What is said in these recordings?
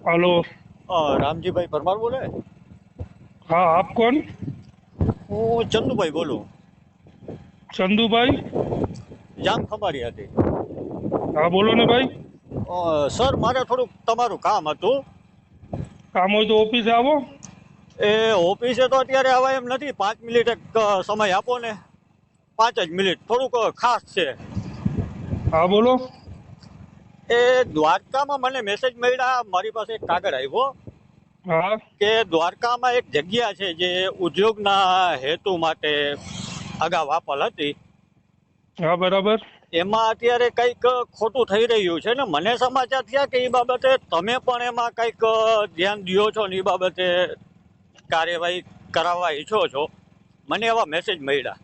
Hello અ, રામજીભાઈ પરમાર બોલે हाँ आप कौन હું ચંદુભાઈ બોલું चंदू भाई જામ ખંભારી હતી हाँ बोलो ने भाई અ, સર મારે થોડુંક તમારું કામ હતું કામ હોય તો ઓફિસે આવો એ ઓફિસે તો અત્યારે આવા એમ નથી પાંચ મિનિટ એક અ, સમય આપો ને પાંચ જ મિનિટ થોડુંક અ, ખાસ છે હા બોલો એ દ્વારકામાં મને મેસેજ મળ્યા મારી પાસે એક કાગળ આવ્યો કે દ્વારકામાં એક જગ્યા છે જે ઉદ્યોગના હેતુ માટે અગાઉ વાપલ હતી. હા બરાબર. એમાં અત્યારે કંઈક ખોટું થઈ રહ્યું છે ને મને સમાચાર થયા કે એ બાબતે તમે પણ એમાં કંઈક ધ્યાન દો છો ને એ બાબતે કાર્યવાહી કરાવવા ઈચ્છો છો. મને એવા મેસેજ મળ્યા.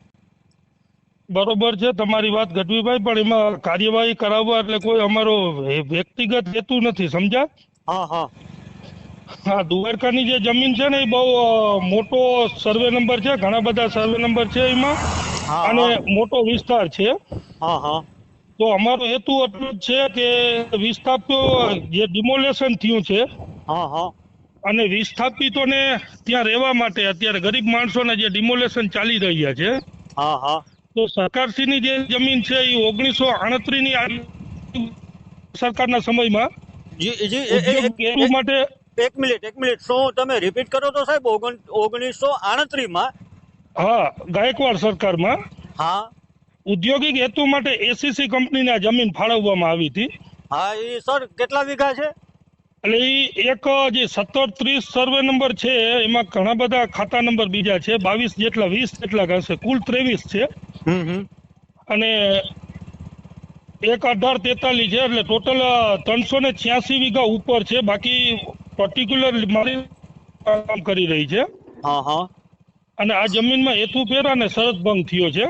બરોબર છે તમારી વાત ગઢવીભાઈ પણ એમાં કાર્યવાહી કરાવવા એટલે કોઈ અમારો વ્યક્તિગત હેતુ નથી સમજ્યા? હા હા. હા દુવારકાની જે જમીન છે ને એ બહુ મોટો સર્વે નંબર છે ઘણા બધા સર્વે નંબર છે એમાં. અને મોટો વિસ્તાર છે. હા હા. તો અમારો હેતુ એટલો જ છે કે વિસ્થાપ્યો જે ડિમોલેશન થયું છે હા હા. અને વિસ્થાપિતોને ત્યાં રહેવા માટે અત્યારે ગરીબ માણસોને જે ડિમોલેશન ચાલી રહ્યા છે હા હા. તો સરકારશ્રીની જે જમીન છે એ ઓગણીસો આડત્રીસની સરકારના સમયમાં માટે એક મિનિટ એક મિનિટ. શું તમે રિપીટ કરો તો સાહેબ? ઓગણીસો આડત્રીસમાં? હા ગાયકવાડ સરકારમાં હા. ઉદ્યોગિક હેતુ માટે એસીસી કંપનીને આ જમીન ફાળવવામાં આવી હતી. હા એ સર કેટલા વીઘા છે? એટલે એ એક જે સત્તર ત્રીસ સર્વે નંબર છે એમાં ઘણા બધા ખાતા નંબર બીજા છે બાવીસ જેટલા વીસ જેટલા હશે કુલ ત્રેવીસ છે. અને એક અઢાર તેતાલીસ છે એટલે ટોટલ ત્રણસો ને છ્યાસી વીઘા ઉપર છે બાકી પર્ટિક્યુલર મારી કામ કરી રહી છે. અને આ જમીનમાં હેતુ ફેર અને શરત ભંગ થયો છે.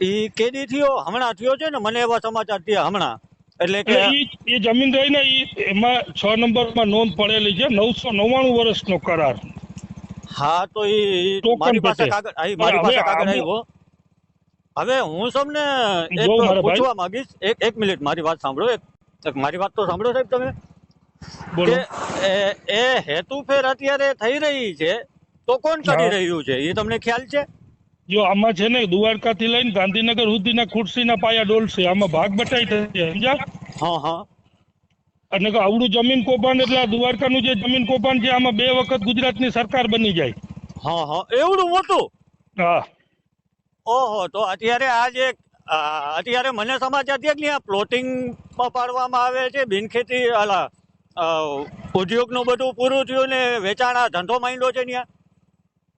એ કેદી થયો? હમણાં થયો છે ને? મને એવા સમાચાર થયા હમણાં. એટલે કે એ જમીન રહીને એ એમાં છ નંબરમાં નોંધ પડેલી છે નવસો નવ્વાણું વર્ષનો કરાર. હા તો એ મારી પાસે કાગળ મારી પાસે કાગળ આવ્યો. હવે હું તમને એક. પૂછવા માંગીશ. એક એક મિનિટ મારી વાત સાંભળો એક. મારી વાત તો સાંભળો સાહેબ તમે. કે એ- એ હેતુફેર અત્યારે થઈ રહી છે તો કોણ કરી રહ્યું છે? એ તમને ખ્યાલ છે? જો આમાં છે ને દ્વારકાથી લઈને ગાંધીનગર સુધીના ખુરશીના પાયા ડોલશે. આમાં ભાગ બટાઈ થશે સમજા હા હા. અને આવડું જમીન કૌભાંડ એટલે આ દ્વારકાનું જે જમીન કૌભાંડ છે આમાં બે વખત ગુજરાતની સરકાર બની જાય. હા હા. એવડું મોટું? હા. ઓહો તો અત્યારે આ જે અત્યારે મને સમાચાર છે કે પ્લોટિંગ પાડવામાં આવે છે બિનખેતી અલા ઉદ્યોગનું બધું પૂરું થયું ને વેચાણ આ ધંધો માંડ્યો છે ત્યાં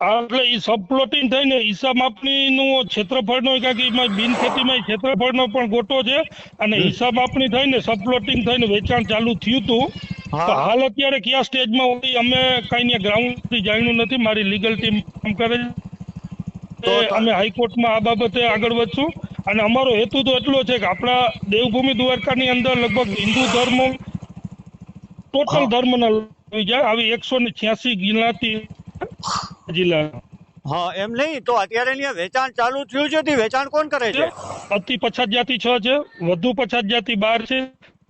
એટલે એ સબ પ્લોટિંગ થઈને હિસાબ માપણીનું ક્ષેત્રફળનો કાંઈક એમાં બિન ખેતીમાં ક્ષેત્રફળનો પણ ગોટો છે અને હિસાબ માપણી થઈને સબ પ્લોટિંગ થઈને વેચાણ ચાલુ થયું હતું હાલ અત્યારે કયા સ્ટેજમાં હોય અમે કઈ ગ્રાઉન્ડ જાણ્યું નથી મારી લીગલ ટીમ કામ કરે છે. તો અમે હાઈકોર્ટમાં આ બાબતે આગળ વધશું. અને અમારો હેતુ તો એટલો છે કે આપણા દેવભૂમિ દ્વારકાની અંદર લગભગ હિન્દુ ધર્મ ટોટલ. ધર્મના આવી જાય. આવી એકસો ને છ્યાસી ગિનાતી જિલ્લા હા એમ નહીં તો અત્યારે અહીંયા વેચાણ ચાલુ થયું છે તે વેચાણ કોણ કરે છે? અતિ પછાત જાતિ છ છે વધુ પછાત જાતિ બાર છે.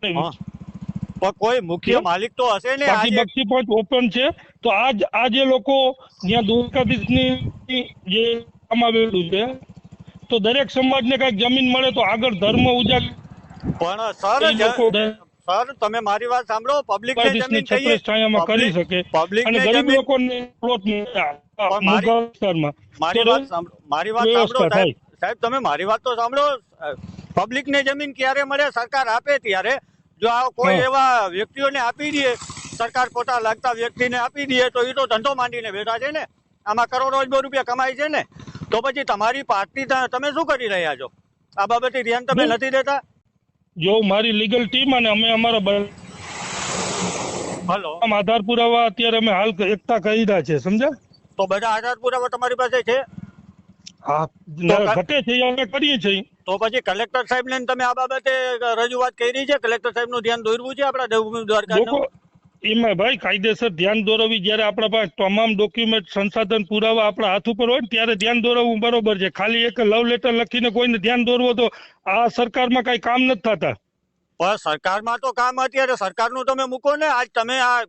પણ કોઈ મુખ્ય માલિક તો હશે ને આજે? બક્ષી પોઈન્ટ ઓપન છે. તો આજ આ જે લોકો ત્યાં દ્વારકાધીશની જે કામ આવેલું છે તો દરેક સમાજને કંઈક જમીન મળે તો આગળ ધર્મ ઉજાગ પણ સર સર તમે મારી વાત સાંભળો પબ્લિક ને જમીન કહીએ. છાયામાં કરી શકે. પબ્લિક અને ગરીબ લોકોને પ્લોટ મારી- મારી તો વાત સાંભળો મારી વાત સાંભળો સાહેબ. સાહેબ તમે મારી વાત તો સાંભળો. પબ્લિક ને જમીન ક્યારે મળે સરકાર આપે ત્યારે. જો આ કોઈ. એવા વ્યક્તિઓને આપી દે સરકાર પોતા લાગતા વ્યક્તિને આપી દે તો એ તો ધંધો માંડીને બેઠા છે ને. આમાં કરોડો અજબો રૂપિયા કમાય છે ને. તો પછી તમારી પાર્ટી તમે શું કરી રહ્યા છો? આ બાબતે ધ્યાન તમે નથી દેતા? જો મારી લીગલ ટીમ અને અમે અમારા હલો. આધાર પુરાવા અત્યારે અમે હાલ એકતા કરી છે સમજા તો બધા આધાર પુરાવા તમારી પાસે છે? હા ઘટે છે અમે કરીએ છીએ. તો પછી કલેક્ટર સાહેબ ને તમે આ બાબતે રજૂઆત કરી છે? કલેક્ટર સાહેબનું ધ્યાન દોરવું છે આપણા દ્વારકા ભાઈ કાયદેસર ધ્યાન દોરવી જ્યારે આપણા પાસે તમામ ડોક્યુમેન્ટ સંસાધન પુરાવા આપણા હાથ ઉપર હોય ને ત્યારે ધ્યાન દોરવું બરોબર છે. ખાલી એક લવ લેટર લખીને કોઈને ધ્યાન દોરવો તો આ સરકારમાં કઈ કામ નથી થતા. પણ સરકારમાં તો કામ અત્યારે સરકારનું તમે મૂકો ને. આજ તમે આ,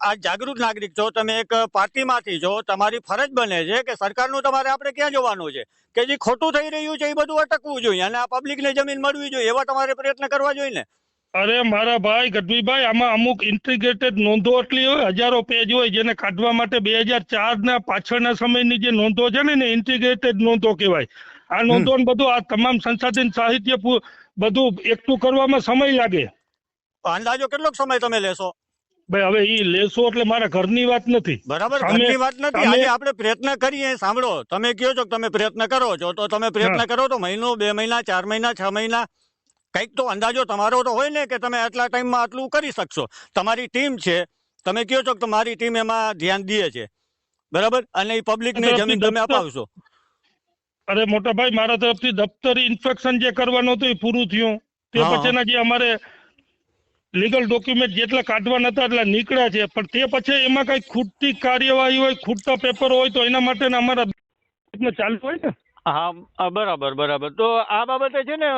આજ જાગૃત નાગરિક છો, તમે એક પાર્ટીમાંથી છો, તમારી ફરજ બને છે કે સરકારનું તમારે આપણે ક્યાં જોવાનું છે? કે જે ખોટું થઈ રહ્યું છે, એ બધું અટકવું જોઈએ અને આ પબ્લિકને જમીન મળવી જોઈએ, એવા તમારે પ્રયત્ન કરવા જોઈએ ને. અરે મારા ભાઈ ગઢવીભાઈ આમાં અમુક ઇન્ટિગ્રેટેડ નોંધો એટલી હોય હજારો પેજ હોય જેને કાઢવા માટે બે હજાર ચાર ના પાછળના સમયની જે નોંધો છે ને એને ઇન્ટિગ્રેટેડ નોંધો કહેવાય. આ નોંધો બધું આ તમામ સંસાધન સાહિત્ય બધું એકઠું કરવામાં સમય લાગે. અંદાજો કેટલો સમય તમે લેશો? ભાઈ હવે ઈ લેશો એટલે મારા ઘરની વાત નથી. બરાબર ઘરની વાત નથી. આજે આપણે પ્રયત્ન કરીએ સાંભળો. તમે કહો છો તમે પ્રયત્ન કરો છો? તો તમે પ્રયત્ન કરો તો મહિનો બે મહિના ચાર મહિના છ મહિના કંઈક તો અંદાજો તમારો તો હોય ને કે તમે આટલા ટાઈમમાં આટલું કરી શકશો. તમારી ટીમ છે. તમે કહો છો કે તમારી ટીમ એમાં ધ્યાન દે છે. બરાબર? અને એ પબ્લિકને જમીન તમે અપાવશો. અરે મોટા ભાઈ મારા તરફથી દફતરી ઇન્સ્પેક્શન જે કરવાનું હતું એ પૂરું થયું. તે પછીના જે અમારે લીગલ ડોક્યુમેન્ટ જેટલા કાઢવાના હતા એટલા નીકળ્યા છે. પણ તે પછી એમાં કઈ ખૂટતી કાર્યવાહી હોય ખૂટતા પેપર હોય તો એના માટે અમારા ચાલુ હોય ને. હા બરાબર બરાબર. તો આ બાબતે છે ને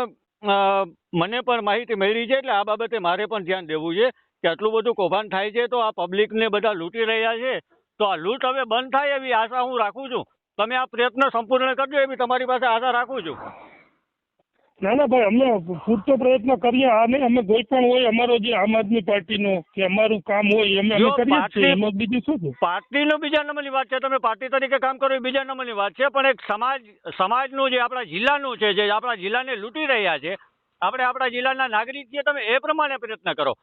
મને પણ માહિતી મળી છે, એટલે આ બાબતે મારે પણ ધ્યાન દેવું છે કે આટલું બધું કૌભાંડ થાય છે, તો આ પબ્લિકને બધા લૂંટી રહ્યા છે. તો આ લૂંટ હવે બંધ થાય એવી આશા હું રાખું છું. તમે આ પ્રયત્ન સંપૂર્ણ કરજો એવી તમારી પાસે આશા રાખું છું. ના ના ભાઈ અમે પૂરતો પ્રયત્ન કરીએ. આ નહીં અમે કોઈ પણ હોય અમારો જે આમ આદમી પાર્ટીનો કે અમારું કામ હોય અમે અમે કરીએ જ છીએ. એમાં બીજું શું છે? પાર્ટીનો બીજા નંબરની વાત છે તમે પાર્ટી તરીકે કામ કરો એ બીજા નંબરની વાત છે પણ એક સમાજ સમાજનું જે આપણા જિલ્લાનું છે જે આપણા જિલ્લાને લૂંટી રહ્યા છે આપણે આપણા જિલ્લાના નાગરિક છીએ તમે એ પ્રમાણે પ્રયત્ન કરો.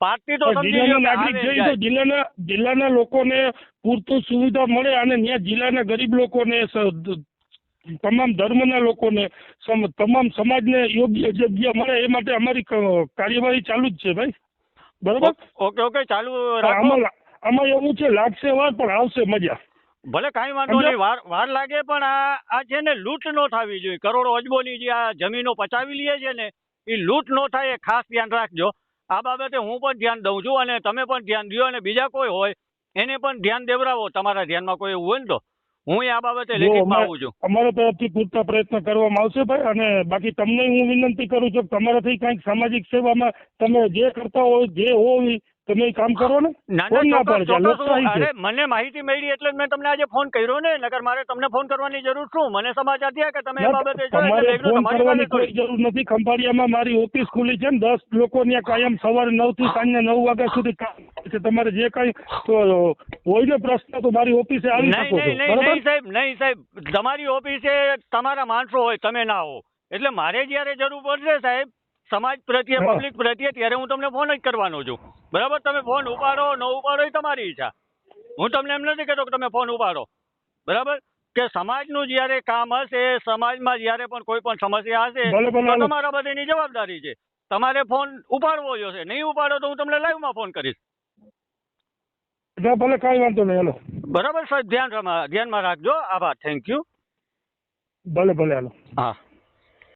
પાર્ટી તો જિલ્લાના નાગરિક જોઈએ તો જિલ્લાના જિલ્લાના લોકોને પૂરતું સુવિધા મળે અને ત્યાં જિલ્લાના ગરીબ લોકોને તમામ ધર્મના લોકોને તમામ સમાજને યોગ્ય જગ્યા મળે એ માટે અમારી કાર્યવાહી ચાલુ જ છે ભાઈ. બરોબર? ઓકે ઓકે ચાલુ આમાં આમાં એવું છે લાગશે વાર પણ આવશે મજા. ભલે કાંઈ વાંધો નહીં વાર વાર લાગે પણ આ આ છે ને લૂંટ નો થવી જોઈએ. કરોડો અજબોની જે આ જમીનો પચાવી લે છે ને એ લૂંટ નો થાય એ ખાસ ધ્યાન રાખજો. આ બાબતે હું પણ ધ્યાન દઉં છું અને તમે પણ ધ્યાન દો અને બીજા કોઈ હોય એને પણ ધ્યાન દેવડાવો તમારા ધ્યાનમાં કોઈ એવું હોય ને તો. હું આ બાબતે લેખિતમાં આવું છું. અમારા તરફથી પૂરતા પ્રયત્ન કરવામાં આવશે ભાઈ અને બાકી તમને હું વિનંતી કરું છું તમારાથી કંઈક સામાજિક સેવામાં તમે જે કરતા હોય જે હોય તમે કામ કરો ને? ફોન ના પાડે. મને માહિતી મળી એટલે મેં તમને આજે ફોન કર્યો ને નકર મારે તમને ફોન કરવાની જરૂર શું? મને સમાચાર થયા કે તમે એ બાબતે ફોન કરવાની કોઈ જરૂર નથી. ખંભાળિયામાં મારી ઓફિસ ખુલી છે ને દસ લોકો ત્યાં કાયમ સવારે નવથી સાંજે નવ વાગ્યા સુધી કામ છે. તમારે જે કઈ હોય ને પ્રશ્ન તો મારી ઓફિસે આવી શકો છો. નહીં સાહેબ નહીં સાહેબ. તમારી ઓફિસે તમારા માણસો હોય તમે ના હો. એટલે મારે જયારે જરૂર પડશે સાહેબ સમાજ પ્રત્યે પબ્લિક પ્રત્યે ત્યારે હું તમને ફોન જ કરવાનો છું. બરાબર? તમે ફોન ઉપાડો ન ઉપાડો એ તમારી ઈચ્છા. હું તમને એમ નથી કહેતો કે તમે ફોન ઉપાડો. બરાબર? કે સમાજનું જ્યારે કામ હશે સમાજમાં જ્યારે પણ કોઈ પણ સમસ્યા હશે તો તમારા બધાની જવાબદારી છે. તમારે ફોન ઉપાડવો જોશે નહીં ઉપાડો તો હું તમને લાઈવમાં ફોન કરીશ. ભલે કાંઈ વાંધો નહીં. હેલો. બરાબર સાહેબ? ધ્યાન ધ્યાનમાં રાખજો. આભાર. થેન્ક યુ ભલે ભલે હેલો. હા.